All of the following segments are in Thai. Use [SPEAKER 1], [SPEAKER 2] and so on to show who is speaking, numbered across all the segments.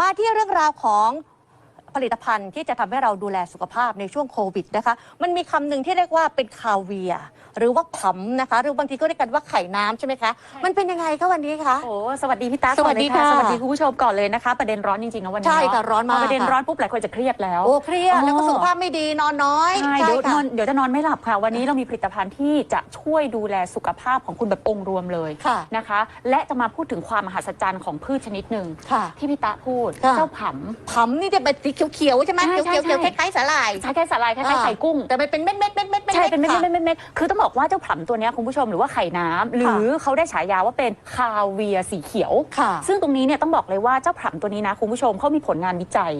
[SPEAKER 1] มาที่เรื่องราวของ ผลิตภัณฑ์ที่จะทำให้เราดูแลสุขภาพในช่วงโควิดนะคะ มันมีคำหนึ่งที่เรียกว่าเป็นคาเวียร์หรือว่าผำนะคะ หรือบางทีก็เรียกกันว่าไข่น้ำใช่ไหมคะ มันเป็นยังไงคะวันนี้คะ
[SPEAKER 2] โอ้สวัสดีพี่ตา
[SPEAKER 1] สวัสดี
[SPEAKER 2] ก่อนเลย
[SPEAKER 1] ค่ะ
[SPEAKER 2] สวัสดีคุณผู้ชมก่อนเลยนะคะ ประเด็นร้อนจริงๆนะวันนี้
[SPEAKER 1] ใช่ค่ะ
[SPEAKER 2] เา
[SPEAKER 1] ร้อนมาก
[SPEAKER 2] พประเด็น
[SPEAKER 1] ค่ะ
[SPEAKER 2] ร้อนปุ๊บหลายคนจะเครียดแล้ว
[SPEAKER 1] โอ้เครียดแล้วก็
[SPEAKER 2] อ๋อ
[SPEAKER 1] สุขภาพไม่ดีนอนน้อย
[SPEAKER 2] ใช่เดี๋ยว
[SPEAKER 1] ค่ะ
[SPEAKER 2] นอนเดี๋ยวจะนอนไม่หลับค่ะ วันนี้เรามีผลิตภัณฑ์ที่จะช่วยดูแลสุขภาพของคุณแบบองค์รวมเลย
[SPEAKER 1] ค่ะ
[SPEAKER 2] นะคะ และจะมาพูดถึงความมหัศจรรย์ของพืชชนิดหนึ่ง
[SPEAKER 1] ค่ะ
[SPEAKER 2] ที่พี่ตาพูด
[SPEAKER 1] ค่ะ
[SPEAKER 2] เจ้าผ
[SPEAKER 1] ผำนี่จะเป็นสีเขียวๆใช่ไหม
[SPEAKER 2] ใช่
[SPEAKER 1] เขียวๆ
[SPEAKER 2] ใช่
[SPEAKER 1] เขียวๆคล้ายๆสาหร่ายำ
[SPEAKER 2] ใช้แค่สาลายคล้ายๆไข่กุ้ง
[SPEAKER 1] แต่มันเป็นเม็ดเม็ดเม็ดเม็ด
[SPEAKER 2] ใช่เป็นเม็ด
[SPEAKER 1] ค่ะ
[SPEAKER 2] เม็ดเม็ดเม็ดคือต้องบอกว่าเจ้าผํตัวเนี้ยคุณผู้ชมหรือว่าไข่น้ำหรือเขาได้ฉายาว่าเป็นคาเวียร์สีเขียว
[SPEAKER 1] ค่ะ
[SPEAKER 2] ซึ่งตรงนี้เนี่ยต้องบอกเลยว่าเจ้าผํตัวนี้นะคุณผู้ชมเขามีผลงานวิจัย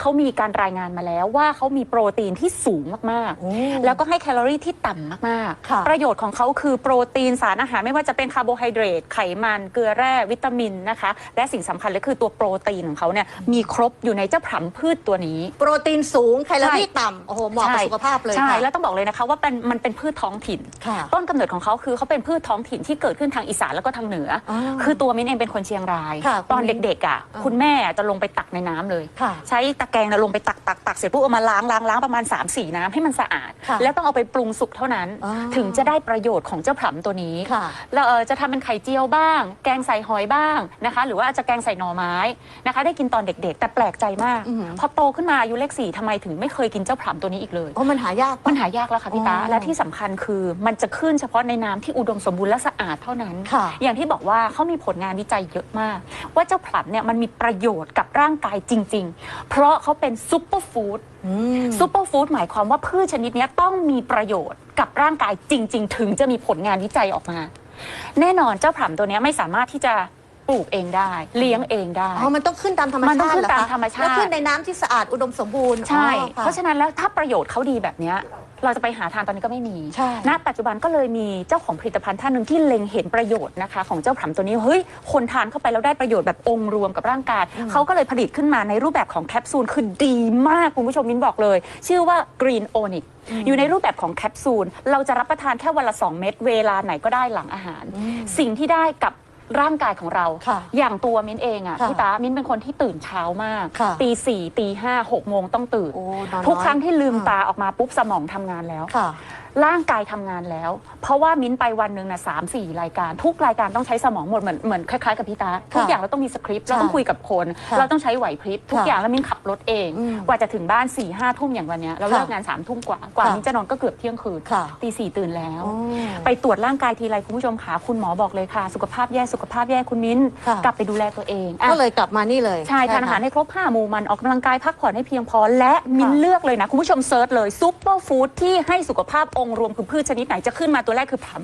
[SPEAKER 2] เขามีการรายงานมาแล้วว่าเขามีโปรตีนที่สูงมาก
[SPEAKER 1] โอ้
[SPEAKER 2] ๆ แล้วก็ให้แคลอรี่ที่ต่ำมาก
[SPEAKER 1] ค่ะ
[SPEAKER 2] ๆ ประโยชน์ของเขาคือโปรตีนสารอาหารไม่ว่าจะเป็นคาร์โบไฮเดรตไขมัน เกลือแร่วิตามินนะคะ และสิ่งสำคัญเลยคือตัวโปรตีนของเขาเนี่ยมีครบอยู่ในเจ้าผํพืชตัวนี้
[SPEAKER 1] โปรตีนสูง แคลอรี่ต่ำโอ้โหเหมาะกับสุขภาพเลย
[SPEAKER 2] ใช่
[SPEAKER 1] ค่ะ
[SPEAKER 2] แล้วต้องบอกเลยนะคะว่าเป็นมันเป็นพืชท้องถิ่น
[SPEAKER 1] ค่ะ
[SPEAKER 2] ต้นกำเนิดของเขาคือเขาเป็นพืชท้องถิ่นที่เกิดขึ้นทางอีสานแล้วก็ทางเหนืออ
[SPEAKER 1] อ
[SPEAKER 2] คือตัวมิ้นเองเป็นคนเชียงราย
[SPEAKER 1] ค่ะ
[SPEAKER 2] ตอน
[SPEAKER 1] คุณมิ้น
[SPEAKER 2] เด็กๆอะ
[SPEAKER 1] อ่า
[SPEAKER 2] คุณแม่จะลงไปตักในน้ำเลย
[SPEAKER 1] ค่ะ
[SPEAKER 2] ใช้ตะแกรงน่ะลงไปตักตักตักเสร็จปุ๊บเอามาล้างล้างล้างประมาณ 3 4 น้ำให้มันสะอาด
[SPEAKER 1] ค่ะ
[SPEAKER 2] แล้วต้องเอาไปปรุงสุกเท่านั้น
[SPEAKER 1] อ๋อ
[SPEAKER 2] ถึงจะได้ประโยชน์ของเจ้าผํตัวนี้
[SPEAKER 1] ค่ะ
[SPEAKER 2] แล้วเอ่อจะทำเป็นไข่เจียวบ้าง แกงใส่หอยบ้างนะคะ หรือว่าอาจจะแกงใส่หน่อไม้นะคะ ได้กินตอนเด็กๆ แต่แปลกใจมาก
[SPEAKER 1] อือหือ
[SPEAKER 2] พอโตขึ้นมาอายุเลขสี่ทำไมถึงไม่เคยกินเจ้าผํตัวนี้อีกเลย
[SPEAKER 1] โอ้มันหายาก
[SPEAKER 2] มันหายากแล้วค่ะพี่ตา
[SPEAKER 1] อ๋อ
[SPEAKER 2] และที่สำคัญคือมันจะขึ้นเฉพาะในน้ำที่อุดมสมบูรณ์และสะอาดเท่านั้น
[SPEAKER 1] ค่ะ
[SPEAKER 2] อย่างที่บอกว่าเขามีผลงานวิจัยเยอะมาก ว่าเจ้าผลัดเนี่ยมันมีประโยชน์กับร่างกายจริง ๆ เพราะเขาเป็นซูเปอร์ฟู้ด
[SPEAKER 1] อืม
[SPEAKER 2] ซูเปอร์ฟู้ดหมายความว่าพืชชนิดเนี้ยต้องมีประโยชน์กับร่างกายจริง ๆ ถึงจะมีผลงานวิจัยออกมา แน่นอนเจ้าผลัมตัวเนี้ยไม่สามารถที่จะ ปลูกเองได้ เลี้ยงเองได้
[SPEAKER 1] อ๋อ มันต้องขึ้นตามธรรมชาติ
[SPEAKER 2] มันต้องขึ้น
[SPEAKER 1] เหคะ
[SPEAKER 2] ตามธรรมชาติ
[SPEAKER 1] แล้วขึ้นในน้ำที่สะอาดอุดมสมบูรณ์
[SPEAKER 2] ใช่
[SPEAKER 1] อ๋อค่
[SPEAKER 2] เพราะฉะนั้นแล้วถ้าประโยชน์เขาดีแบบเนี้ยเราจะไปหาทานตอนนี้ก็ไม่มี
[SPEAKER 1] ใช่
[SPEAKER 2] ณปัจจุบันก็เลยมีเจ้าของผลิตภัณฑ์ท่านหนึ่งที่เล็งเห็นประโยชน์นะคะ ของเจ้าผํตัวนี้เฮ้ยคนทานเข้าไปแล้วได้ประโยชน์แบบองค์รวมกับร่างกายเขาก็เลยผลิตขึ้นมาในรูปแบบของแคปซูลคือดีมากคุณผู้ชมมิ้นบอกเลย ชื่อว่า Green Onic อยู่ในรูปแบบของแคปซูลเราจะรับประทานแค่วันละ 2 เม็ดเวลาไหนก็ได้หลังอาหาร สิ่งที่ได้กับ ร่างกายของเรา
[SPEAKER 1] ค่ะ
[SPEAKER 2] อย่างตัวมิ้นเองอะ
[SPEAKER 1] ค่ะ
[SPEAKER 2] พี่ตามิ้นเป็นคนที่ตื่นเช้ามาก
[SPEAKER 1] ค่ะ
[SPEAKER 2] ตีสี่ตีห้าหกโมงต้องตื่น
[SPEAKER 1] โอ้นอนน้อย
[SPEAKER 2] ทุกครั้งที่ลืม
[SPEAKER 1] อ่า
[SPEAKER 2] ตาออกมาปุ๊บสมองทำงานแล้ว
[SPEAKER 1] ค่ะ
[SPEAKER 2] ร่างกายทำงานแล้ว เพราะว่ามิ้นไปวันหนึ่งนะสามสี่รายการ ทุกรายการต้องใช้สมองหมดเหมือนเหมือนคล้ายๆกับพี่ตาทุกอย่างเราต้องมีสคริปต์เราต้องคุยกับคน
[SPEAKER 1] ค่ะ
[SPEAKER 2] เราต้องใช้ไหวพริบทุก
[SPEAKER 1] ค่ะ
[SPEAKER 2] อย่างแล้วมิ้นขับรถเอง
[SPEAKER 1] อืม
[SPEAKER 2] กว่าจะถึงบ้าน4ี่ห้าทุ่มอย่างวันเนี้ยเรา
[SPEAKER 1] ค่ะ
[SPEAKER 2] เลิกงานสามทุ่มกว่ากว่า
[SPEAKER 1] ค่ะ
[SPEAKER 2] มิ้นจะนอนก็เกือบเที่ยงคืน
[SPEAKER 1] ค่ะ
[SPEAKER 2] ตีสี่ตื่นแล้ว
[SPEAKER 1] อ๋อ
[SPEAKER 2] ไปตรวจร่างกายทีไรคุณผู้ชมขาคุณหมอบอกเลยค่ะ สุขภาพแย่สุขภาพแย่คุณมิ้น
[SPEAKER 1] ค่ะ
[SPEAKER 2] กลับไปดูแลตัวเองอะ
[SPEAKER 1] ก็เลยกลับมานี่เลย
[SPEAKER 2] ใช่ทานอาหารให้ครบ5หมู่มันออกกำลังกายพักผ่อนให้เพียงพอและมินเลือกเลยนะคุณผู้ชมเซิร์ชเลยซุปเปอร์ฟู้ดที่ให้สุขภาพองค์รวมคือพืชชนิดไหนจะขึ้นมาตัวแรกคือผํ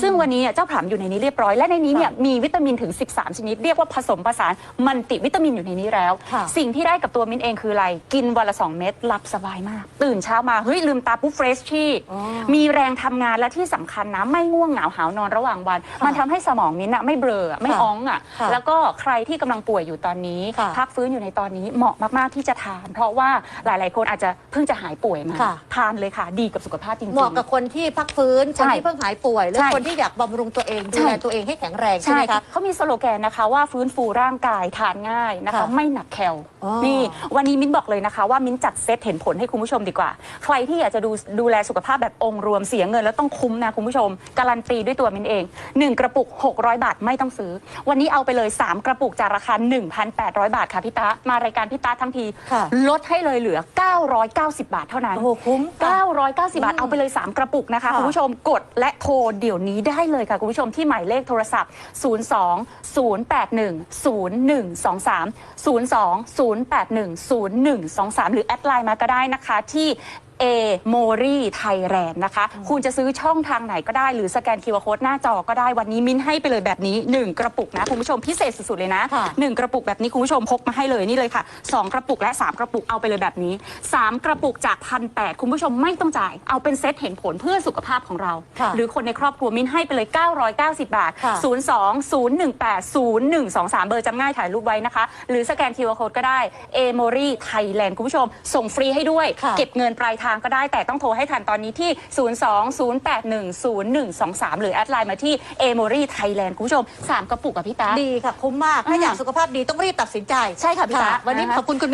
[SPEAKER 2] ซึ่งวันนี้เนี่ยเจ้าผํอยู่ในนี้เรียบร้อย และในนี้เนี่ยมีวิตามินถึง 13 ชนิด เรียกว่าผสมผสานมันติวิตามินอยู่ในนี้แล้ว
[SPEAKER 1] ค่ะ
[SPEAKER 2] สิ่งที่ได้กับตัวมินเองคืออะไร กินวันละ 2 เม็ดหลับสบายมาก ตื่นเช้ามา เฮ้ย ลืมตาปุ๊บเฟรชชี่
[SPEAKER 1] อ๋อ
[SPEAKER 2] มีแรงทำงานและที่สำคัญนะ ไม่ง่วงเหงาหาวนอนระหว่างวัน
[SPEAKER 1] ค่ะ
[SPEAKER 2] มันทำให้สมองมิ้นอะไม่เบลออะไม่
[SPEAKER 1] ค่ะ
[SPEAKER 2] อ้องอะ
[SPEAKER 1] ค่ะ
[SPEAKER 2] แล้วก็ใครที่กำลังป่วยอยู่ตอนนี้
[SPEAKER 1] ค่ะ
[SPEAKER 2] พักฟื้นอยู่ในตอนนี้เหมาะมากๆที่จะทาน เพราะว่าหลายๆ คนอาจจะเพิ่งจะหายป่วยมา
[SPEAKER 1] ค่ะ
[SPEAKER 2] ทานเลยค่ะ ดีกับสุขภาพจริง
[SPEAKER 1] เหมาะกับคนที่พักฟื้น คน
[SPEAKER 2] ใช่
[SPEAKER 1] ที่เพิ่งหายป่วยหรือ
[SPEAKER 2] ใช่
[SPEAKER 1] คนที่อยากบำรุงตัวเองดู
[SPEAKER 2] ใช่
[SPEAKER 1] แลตัวเองให้แข็งแรง
[SPEAKER 2] ๆ
[SPEAKER 1] ใช่ไหมคะ
[SPEAKER 2] เขามีสโลแกนนะคะว่าฟื้นฟูร่างกายทานง่ายนะคะ
[SPEAKER 1] ค่ะ
[SPEAKER 2] ไม่หนักแคล
[SPEAKER 1] อ๋อ
[SPEAKER 2] นี่ วันนี้มิ้นบอกเลยนะคะ ว่ามิ้นจัดเซตเห็นผลให้คุณผู้ชมดีกว่า ใครที่อยากจะดูดูแลสุขภาพแบบองค์รวมเสียเงินแล้วต้องคุ้มนะคุณผู้ชม การันตีด้วยตัวมิ้นเอง 1 กระปุก 600 บาทไม่ต้องซื้อ วันนี้เอาไปเลย 3 กระปุกจากราคา 1,800 บาทค่ะพี่ตามารายการพี่ตาทั้งที
[SPEAKER 1] ค่ะ
[SPEAKER 2] ลดให้เลยเหลือ 990 บาทเท่านั้น
[SPEAKER 1] โอ้โหคุ้มค่ะ
[SPEAKER 2] 990 บาท เอาไปเลย 3 กระปุกนะคะ
[SPEAKER 1] ค่ะ
[SPEAKER 2] คุณผู้ชมกดและโทรเดี๋ยวนี้ได้เลยค่ะ คุณผู้ชมที่หมายเลขโทรศัพท์ 02 081 0123 02 081 0123 หรือแอดไลน์มาก็ได้นะคะที่ เอโมรีไทยแลนด์นะคะ คุณจะซื้อช่องทางไหนก็ได้หรือสแกน QR Code หน้าจอก็ได้วันนี้มิ้นให้ไปเลยแบบนี้ 1 กระปุกนะ คุณผู้ชมพิเศษสุด ๆ เลยนะ
[SPEAKER 1] ค่ะ
[SPEAKER 2] 1 กระปุกแบบนี้คุณผู้ชมพกมาให้เลยนี่เลยค่ะ 2 กระปุกและ 3 กระปุกเอาไปเลยแบบนี้ 3 กระปุกจากพันแคุณผู้ชมไม่ต้องจ่าย เอาเป็นเซตเห็นผลเพื่อสุขภาพของเรา
[SPEAKER 1] ค่ะ
[SPEAKER 2] หรือคนในครอบครัวมิ้นให้ไปเลย 990 บาท
[SPEAKER 1] ค่ะ
[SPEAKER 2] 02 018 0123 เบอร์จำง่ายถ่ายรูปไว้นะคะ หรือสแกน QR Code ก็ได้ a m o r i Thailand คุณผู้ชมส่งฟรีให้ด้วย
[SPEAKER 1] ค่ะ
[SPEAKER 2] เก็บเงินปลายทางก็ได้แต่ต้องโทรให้ทันตอนนี้ที่ 02-081-0123 หรือแอดไลน์มาที่ a m o r y Thailand คุณผู้ชม 3 กระปุกกับพี่ตา
[SPEAKER 1] ดีค่ะ คุ้มมาก ถ้า
[SPEAKER 2] อืม
[SPEAKER 1] อยากสุขภาพดีต้องรีบตัดสินใจ
[SPEAKER 2] ใช่ค่ะพี่ตา
[SPEAKER 1] วันนี้
[SPEAKER 2] นะคะ
[SPEAKER 1] ขอบคุณคุณ